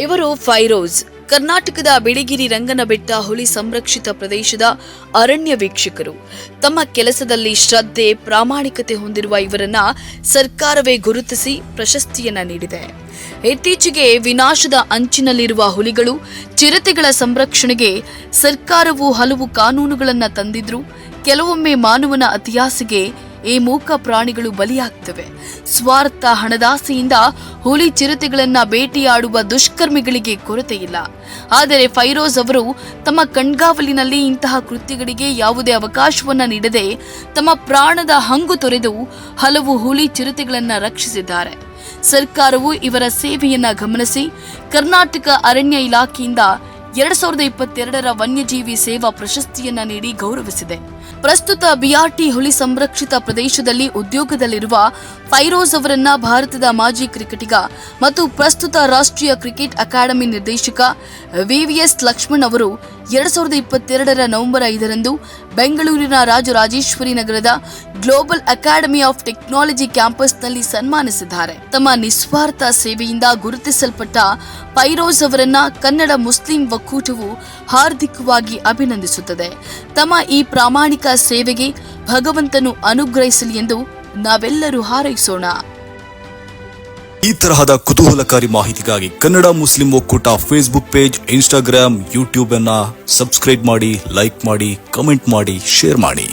ಇವರು ಫೈರೋಜ್. ಕರ್ನಾಟಕದ ಬಿಳಿಗಿರಿ ರಂಗನಬೆಟ್ಟ ಹುಲಿ ಸಂರಕ್ಷಿತ ಪ್ರದೇಶದ ಅರಣ್ಯ ವೀಕ್ಷಕರು. ತಮ್ಮ ಕೆಲಸದಲ್ಲಿ ಶ್ರದ್ಧೆ, ಪ್ರಾಮಾಣಿಕತೆ ಹೊಂದಿರುವ ಇವರನ್ನ ಸರ್ಕಾರವೇ ಗುರುತಿಸಿ ಪ್ರಶಸ್ತಿಯನ್ನ ನೀಡಿದೆ. ಇತ್ತೀಚೆಗೆ ವಿನಾಶದ ಅಂಚಿನಲ್ಲಿರುವ ಹುಲಿಗಳು ಚಿರತೆಗಳ ಸಂರಕ್ಷಣೆಗೆ ಸರ್ಕಾರವು ಹಲವು ಕಾನೂನುಗಳನ್ನು ತಂದಿದ್ರು. ಕೆಲವೊಮ್ಮೆ ಮಾನವನ ಅತಿಯಾಸೆಗೆ ಈ ಮೂಕ ಪ್ರಾಣಿಗಳು ಬಲಿಯಾಗ್ತವೆ. ಸ್ವಾರ್ಥ ಹಣದಾಸೆಯಿಂದ ಹುಲಿ ಚಿರತೆಗಳನ್ನ ಬೇಟೆಯಾಡುವ ದುಷ್ಕರ್ಮಿಗಳಿಗೆ ಕೊರತೆ ಇಲ್ಲ ಆದರೆ ಫೈರೋಜ್ ಅವರು ತಮ್ಮ ಕಣ್ಗಾವಲಿನಲ್ಲಿ ಇಂತಹ ಕೃತ್ಯಗಳಿಗೆ ಯಾವುದೇ ಅವಕಾಶವನ್ನ ನೀಡದೆ ತಮ್ಮ ಪ್ರಾಣದ ಹಂಗು ತೊರೆದು ಹಲವು ಹುಲಿ ಚಿರತೆಗಳನ್ನ ರಕ್ಷಿಸಿದ್ದಾರೆ. ಸರ್ಕಾರವು ಇವರ ಸೇವೆಯನ್ನ ಗಮನಿಸಿ ಕರ್ನಾಟಕ ಅರಣ್ಯ ಇಲಾಖೆಯಿಂದ ಎರಡ್ ಸಾವಿರದ ಇಪ್ಪತ್ತೆರಡರ ವನ್ಯಜೀವಿ ಸೇವಾ ಪ್ರಶಸ್ತಿಯನ್ನ ನೀಡಿ ಗೌರವಿಸಿದೆ. ಪ್ರಸ್ತುತ ಬಿಆರ್ಟಿ ಹುಲಿ ಸಂರಕ್ಷಿತ ಪ್ರದೇಶದಲ್ಲಿ ಉದ್ಯೋಗದಲ್ಲಿರುವ ಫೈರೋಜ್ ಅವರನ್ನ ಭಾರತದ ಮಾಜಿ ಕ್ರಿಕೆಟಿಗ ಮತ್ತು ಪ್ರಸ್ತುತ ರಾಷ್ಟ್ರೀಯ ಕ್ರಿಕೆಟ್ ಅಕಾಡೆಮಿ ನಿರ್ದೇಶಕ ವಿವಿಎಸ್ ಲಕ್ಷ್ಮಣ್ ಅವರು ಎರಡ್ ಸಾವಿರದ ಇಪ್ಪತ್ತೆರಡರ ನವೆಂಬರ್ ಐದರಂದು ಬೆಂಗಳೂರಿನ ರಾಜರಾಜೇಶ್ವರಿ ನಗರದ ಗ್ಲೋಬಲ್ ಅಕಾಡೆಮಿ ಆಫ್ ಟೆಕ್ನಾಲಜಿ ಕ್ಯಾಂಪಸ್ನಲ್ಲಿ ಸನ್ಮಾನಿಸಿದ್ದಾರೆ. ತಮ್ಮ ನಿಸ್ವಾರ್ಥ ಸೇವೆಯಿಂದ ಗುರುತಿಸಲ್ಪಟ್ಟ ಪೈರೋಜ್ ಅವರನ್ನ ಕನ್ನಡ ಮುಸ್ಲಿಂ ಒಕ್ಕೂಟವು ಹಾರ್ದಿಕವಾಗಿ ಅಭಿನಂದಿಸುತ್ತದೆ. ತಮ್ಮ ಈ ಪ್ರಾಮಾಣಿಕ ಸೇವೆಗೆ ಭಗವಂತನು ಅನುಗ್ರಹಿಸಲಿ ಎಂದು ನಾವೆಲ್ಲರೂ ಹಾರೈಸೋಣ. ಈ ತರಹದ ಕುತೂಹಲಕಾರಿ ಮಾಹಿತಿಗಾಗಿ ಕನ್ನಡ ಮುಸ್ಲಿಂ ಒಕ್ಕೂಟ ಫೇಸ್ಬುಕ್ ಪೇಜ್ ಇನ್ಸ್ಟಾಗ್ರಾಮ್ ಯೂಟ್ಯೂಬ್ ಅನ್ನ ಸಬ್ಸ್ಕ್ರೈಬ್ ಮಾಡಿ ಲೈಕ್ ಮಾಡಿ ಕಮೆಂಟ್ ಮಾಡಿ ಶೇರ್ ಮಾಡಿ.